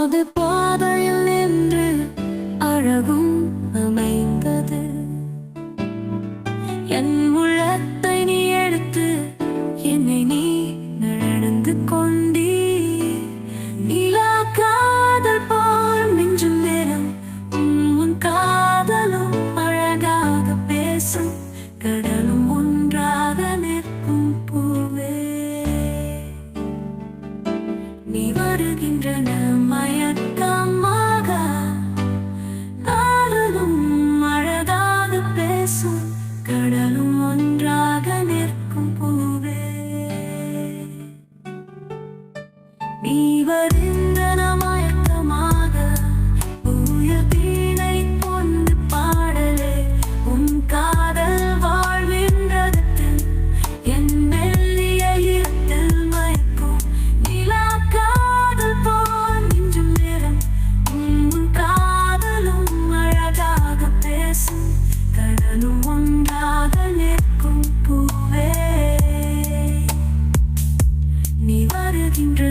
அது பாதையில் நின்று அழகும் நீ வருந்த மயக்கமாக தூய தீனை பொண்ணு பாடலே. உன் காதல் வாழ்வின்றதற்கு என் மெல்லிய இருத்தில் மயக்கும் நிலா காதல் போல் நின்றும் நேரம். உன் காதலும் அழகாக பேசும். கடலும் வருகின்ற